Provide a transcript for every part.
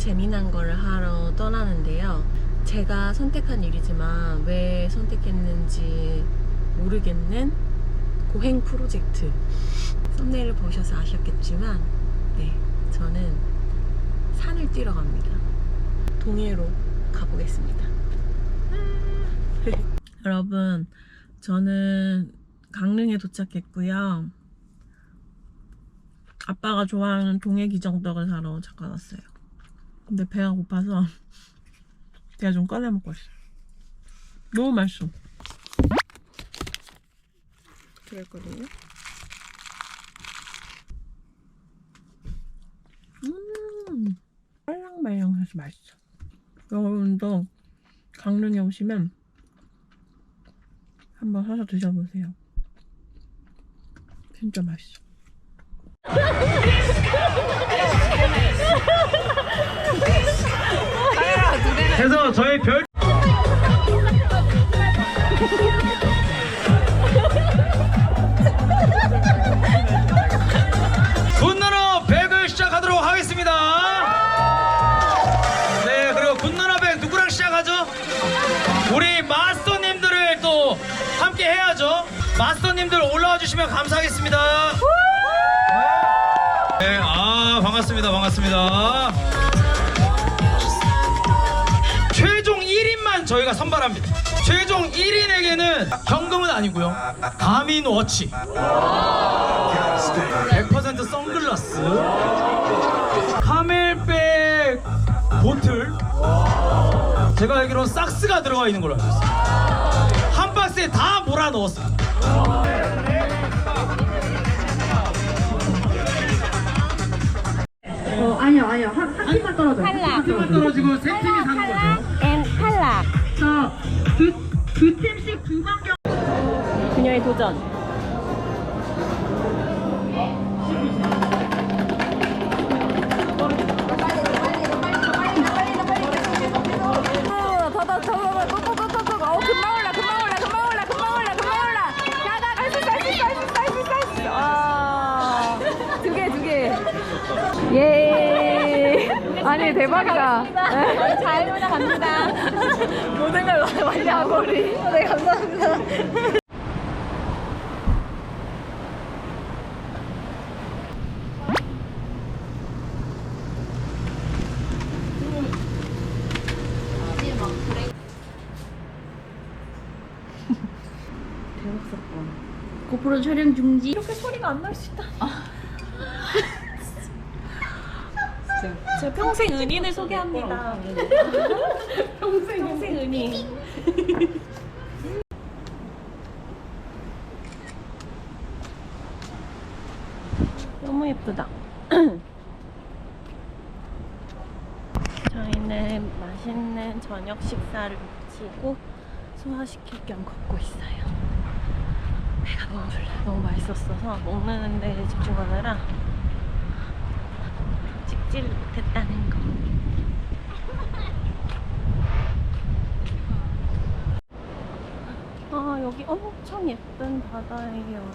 재미난 거를 하러 떠나는데요. 제가 선택한 일이지만 왜 선택했는지 모르겠는 고행 프로젝트. 썸네일을 보셔서 아셨겠지만, 네, 저는 산을 뛰러 갑니다. 동해로 가보겠습니다. 여러분, 저는 강릉에 도착했고요. 아빠가 좋아하는 동해 기정떡을 사러 잠깐 왔어요. 근데 배가 고파서 제가 좀 꺼내 먹고 있어요. 너무 맛있어. 그랬거든요. 음, 말랑말랑해서 맛있어. 여러분도 강릉에 오시면 한번 사서 드셔보세요. 진짜 맛있어. 그래서 저희 별 군나라 백을 시작하도록 하겠습니다. 네, 그리고 군나라 백 누구랑 시작하죠? 우리 마스터님들을 또 함께 해야죠. 마스터님들 올라와 주시면 감사하겠습니다. 반갑습니다, 반갑습니다. 최종 1인만 저희가 선발합니다. 최종 1인에게는 현금은 아니고요. 가민 워치. 100% 선글라스. 카멜백 보틀. 제가 알기로 삭스가 들어가 있는 걸로 알고 있어요. 한 박스에 다 몰아 넣었습니 어, 아니요, 아니요. 한, 한 팀만 떨어져요. 탈락. 떨어지고 세 팀이 사는 거죠. 앤 탈락. 자, 두, 두 팀씩 두 강경. 그녀의 도전. 아니 대박이다. 잘 올라갑니다. 모든 걸 완료하고 우리. 네 감사합니다. 고프로 촬영 중지. 이렇게 소리가 안 날 수 있다. 제가 평생 은인을 소개합니다. 평생 평생 은인. 너무 예쁘다. 저희는 맛있는 저녁 식사를 마치고 소화시킬 겸 걷고 있어요. 배가 너무 불러. 너무 맛있었어서 먹는 데 집중하느라 찍지를 못했다는 거. 아 여기 엄청 예쁜 바다예요.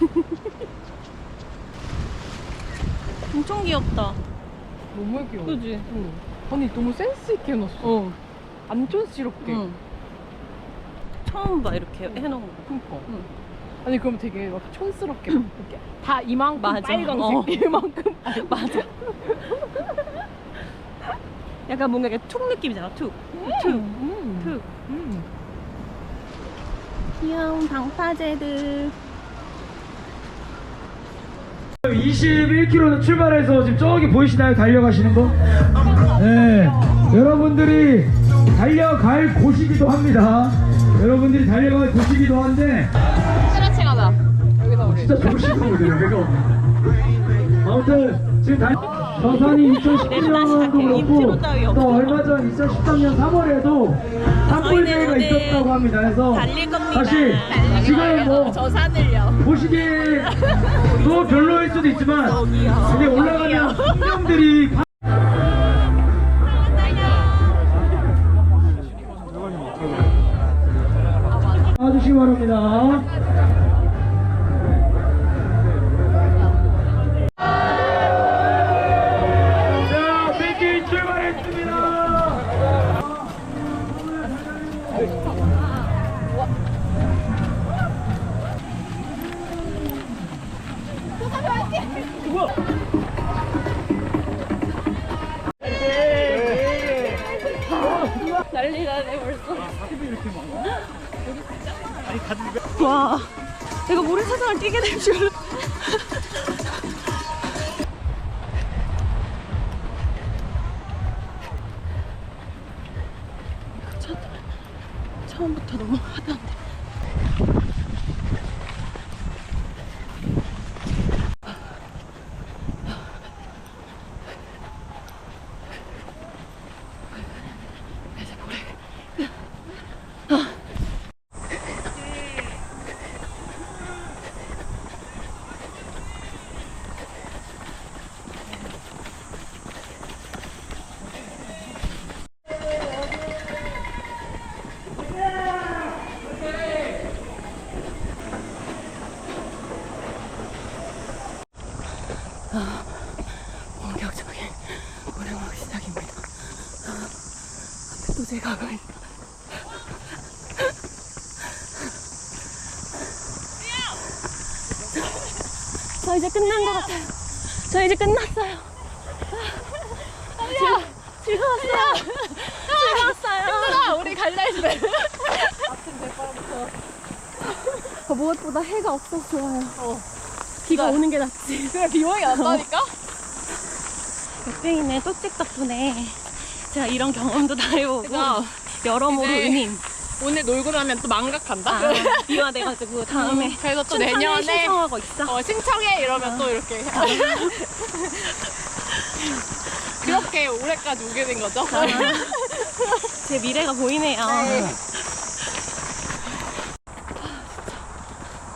엄청 귀엽다. 너무 귀여워. 그지? 아니 너무 센스 있게 해놨어. 어. 안 촌스럽게. 응. 처음 봐 이렇게 해놓은 거. 그니까. 응. 아니 그럼 되게 막 촌스럽게 막 이렇게 다 이만큼 맞아. 빨강색 어. 이만큼 맞아. 약간 뭔가 이렇게 툭 느낌이잖아. 툭. 툭. 음. 툭. 음. 귀여운 방파제들. 21km 출발해서 지금 저기 보이시나요? 달려가시는 거? 네. 여러분들이 달려갈 곳이기도 합니다. 여러분들이 달려갈 곳이기도 한데 스트레칭하자 여기서 우리 진짜 좋으신 거거든요. 그거. 아무튼 지금 달 저산이 2017년도 인트로 따위 그렇고 없어. 또 얼마 전 2013년 3월에도 산불 대회가 저희는 있었다고 합니다. 그래서 달릴 겁니다. 사실 지금 뭐 저 산을요 보시기에도 별로일 수도 있지만 근데 올라가면 풍경들이 바랍니다. 와, 내가 모래사장을 뛰게 될 줄은. 첫, 처음부터 너무 하다운데. 그래서 모래. 본격적인 오르막 시작입니다. 아, 앞에 또 제가 가고 있어. 저, 저 이제 끝난 것 같아요. 저 이제 끝났어요. 아, 즐, 즐거웠어요. 즐거웠어요. 우리 갈라 했네. 어, 무엇보다 해가 없어서 좋아요. 비가 오는 게 낫지. 그래 비용이 났다니까? 역대인의 또찍 덕분에 제가 이런 경험도 다 해보고? 여러모로 이제 은인 오늘 놀고 나면 또 망각한다. 아, 비화돼가지고 다음에 음, 그래서 또 춘천에 내년에 신청하고 있어. 어, 신청해 이러면 또 이렇게 그렇게 올해까지 오게 된 거죠. 제 미래가 보이네요. 네.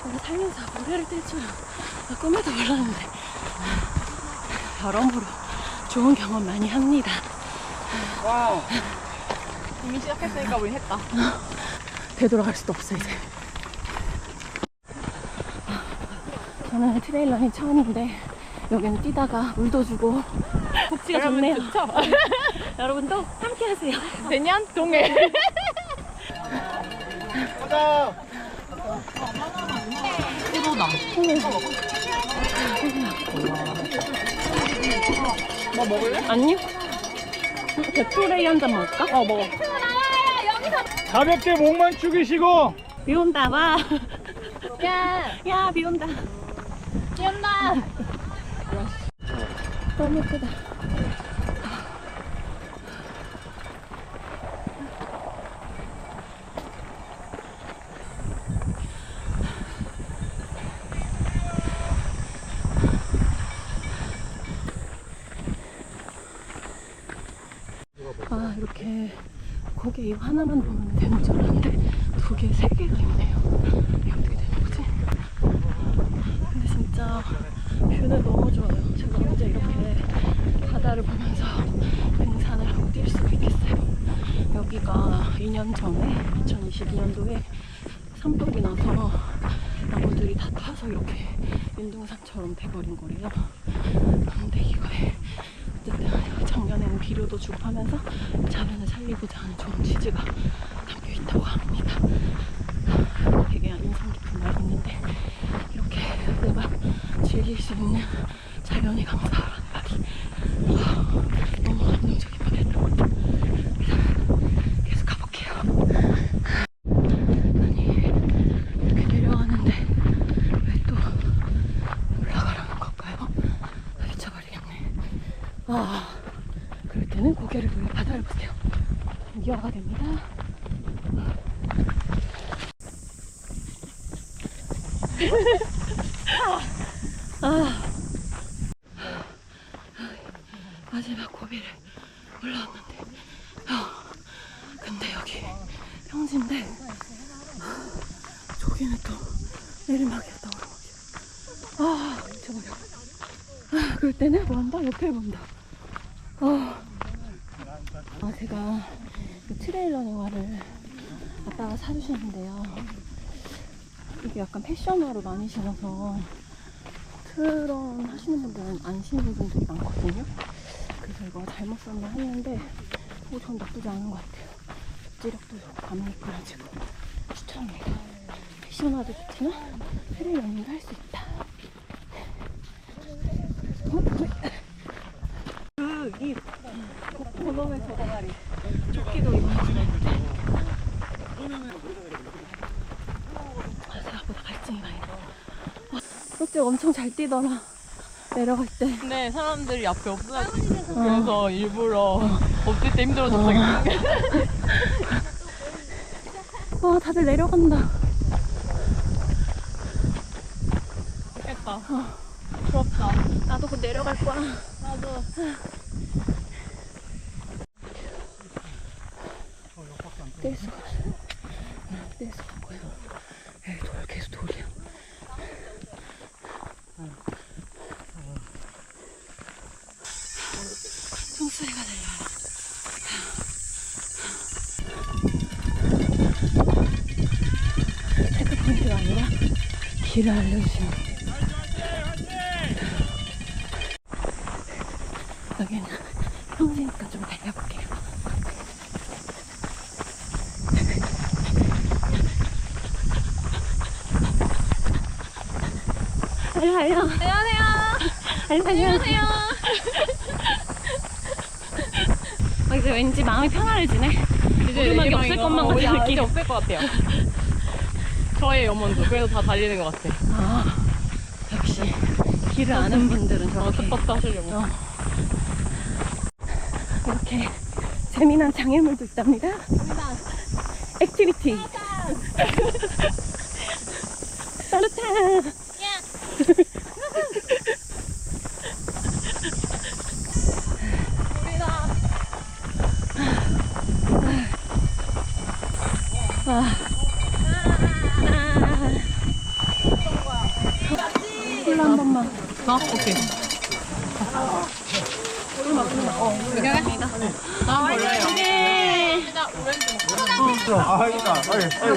저를 살면서 노래를 뗄 줄은 꿈에도 몰랐는데 여러모로 좋은 경험 많이 합니다. 이미 시작했으니까 우리 했다. 되돌아갈 수도 없어 이제. 저는 트레일러닝 처음인데 여기는 뛰다가 물도 주고 복지가 좋네요. 좋죠? 여러분도 함께 하세요. 내년 동해. 뭐 먹을래? 아니요. 배토레이 한 잔 먹을까? 어 먹어. 가볍게 목만 축이시고 비 온다 와. 야, 야 비 온다. 뛰었나? 너무 예쁘다. 아 이렇게 고개 이 하나만 보면 되는 줄 알았는데 두 개, 세 개가 있네요. 이게 어떻게 되는 거지? 근데 진짜 뷰는 너무 좋아요. 제가 언제 이렇게 바다를 보면서 등산을 하고 뛸 수가 있겠어요. 여기가 2년 전에 2022년도에 산불이 나서 나무들이 다 타서 이렇게 윤동산처럼 돼버린 거래요. 근데 이거에 어쨌든 작년에는 비료도 주고 하면서 자연을 살리고자 하는 좋은 취지가 담겨 있다고 합니다. 되게 인상 깊은 말이 있는데 이렇게 내가 즐길 수 있는 자연에 감사하라는 말이 와, 너무 감동적인 말이었던 것 같아요. 그래서 계속 가볼게요. 아니 이렇게 내려가는데 왜 또 올라가라는 걸까요? 아, 미쳐버리겠네. 아 그럴 때는 고개를 돌려 바다를 보세요. 미화가 됩니다. 아. 마지막 고비를 올라왔는데 아, 근데 여기 평지인데 저기는 또 내리막이었다 오르막이야 아 미쳐버려 아 그럴 때는 뭐 한다? 옆에 본다 아, 아 제가 그 트레일러닝화를 아빠가 사주셨는데요 이게 약간 패션화로 많이 신어서 트런 하시는 분들은 안 신는 분들이 많거든요. 잘못 썼나 했는데 뭐전 나쁘지 않은 것 같아요. 지력도 좋고 안 미끄러지고 추천합니다. 패션화도 좋지만 트레일러닝도 할 수 있다. 그이 보너의 저다리 조끼도 입어주는데 생각보다 갈증이 많이 나. 그때 엄청 잘 뛰더라. 내려갈 때. 근데 사람들이 앞에 없어가지고 그래서 일부러 없을 때 힘들어서 저기 와, 다들 내려간다. 좋겠다. 부럽다. 나도 곧 내려갈 거야. 나도. 뗄 수가 없어. 뗄 수가 없고요. 에이, 돌, 계속 돌이야. 총소리가 들려요. 체크포인트가 아니라 길을 알려주시는 여기는 평지니까 좀 달려볼게요. 달려, 달려. 안녕하세요. 안녕하세요. 아, 이제 왠지 마음이 편안해지네. 이제 오르막이 없을 것만 어, 같은 느낌. 이제 없을 것 같아요. 저의 염원도 그래서 다 달리는 것 같아. 아, 역시 길을 아는 분들은 어, 저렇게 스퍼트 하시려고. 어. 이렇게 재미난 장애물도 있답니다. 액티비티. 따뜻한. 콜라 한 번만. 어? 오케이. 나 몰라요. 네.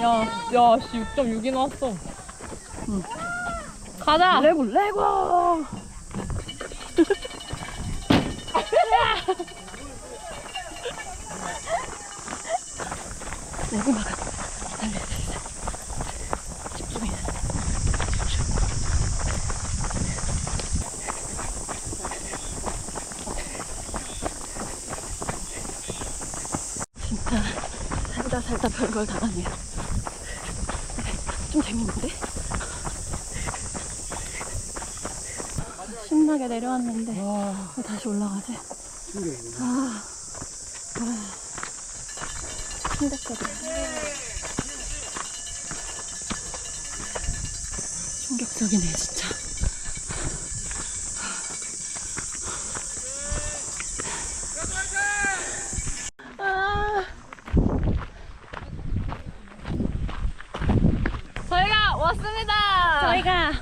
야, 야, 씨, 6.6이 나왔어. 가자! 레고 레고. 레고 막아. 진짜 살다 살다 별걸 다 하네요. 좀 재밌는데? 신나게 내려왔는데 왜 다시 올라가지? 아, 아, 충격적이야. 충격적이네 진짜. 아, 저희가 왔습니다! 저희가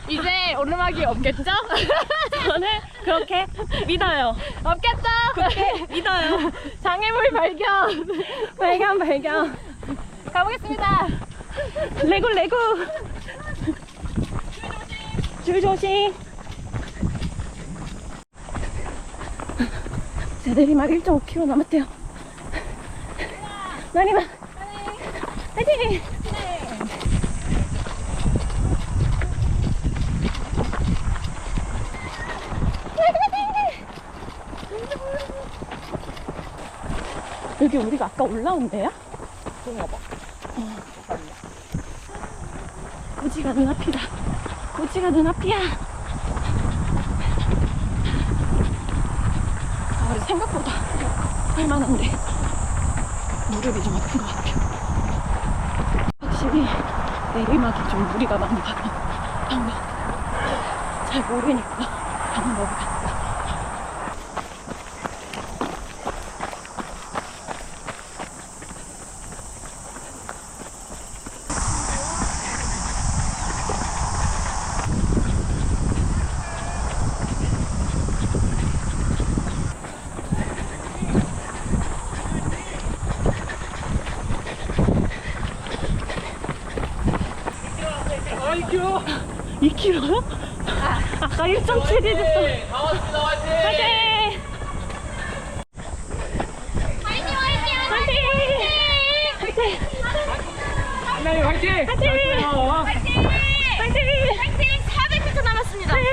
오르막이 없겠죠? 저는 그렇게 믿어요. 없겠죠? 그렇게 믿어요. 장애물 발견! 발견 발견. 가보겠습니다! 레고 레고. 줄 조심. 제 내리막 1.5km 남았대요. 내리막. 화이팅! 여기 우리가 아까 올라온 데야? 그런가 봐. 고지가 눈앞이다. 고지가 눈앞이야. 아, 우리 생각보다 할만한데 무릎이 좀 아픈 것 같아요. 확실히 내리막이 좀 무리가 많이 가요. 방금 잘 모르니까 방법을 아까 1.7이 됐어. 다 왔습니다, 화이팅! 화이팅! 화이팅! 화이팅! 네, 화이팅! 화이팅! 어. 화이팅! 화이팅! 400m 남았습니다. 화이팅!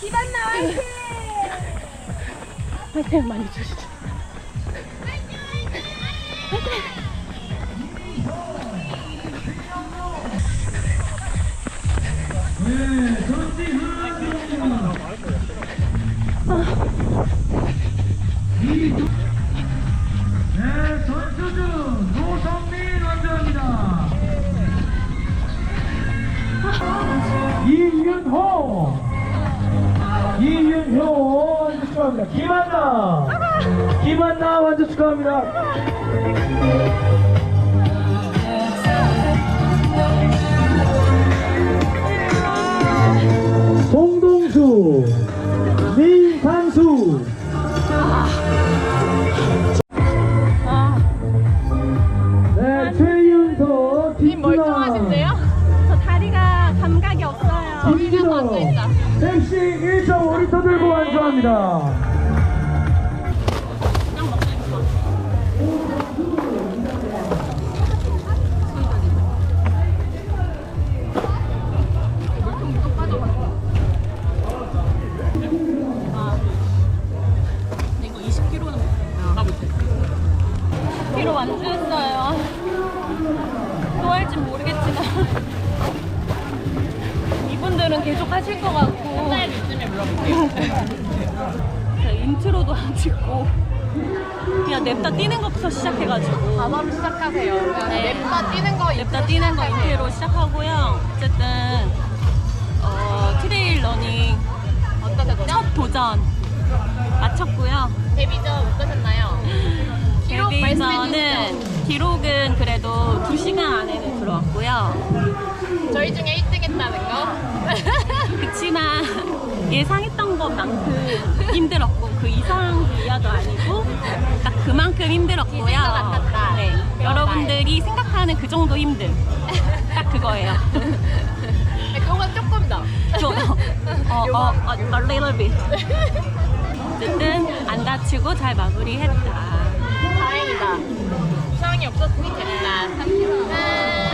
기반나 화이팅! 화이팅 많이 주시죠. 네, 전지훈 송동수 민상수 10kg 완주했어요. 또 할진 모르겠지만 이분들은 계속 하실 것 같고. 한달 요즘에 물어볼게요. 인트로도 안 찍고 그냥 냅다 뛰는 것부터 시작해가지고. 바로 시작하세요. 네. 냅다 뛰는 거 냅다 뛰는 거 인트로 시작하고요. 어쨌든 어, 트레일 러닝 어떠셨죠? 첫 도전 마쳤고요. 데뷔전 어떠셨나요? 데뷔전은 기록은 그래도 2시간 안에는 들어왔고요. 저희 중에 1등 했다는 거? 그치만 예상했던 것만큼 힘들었고 그 이상 이하도 아니고 딱 그만큼 힘들었고요. 네, 여러분들이 생각하는 그 정도 힘듦 딱 그거예요. 네, 그건 조금 더. 좀 어, 어, 어, a little bit. 어쨌든 안 다치고 잘 마무리했다. 된다. 소용이 없었으니 됐다. 3kg.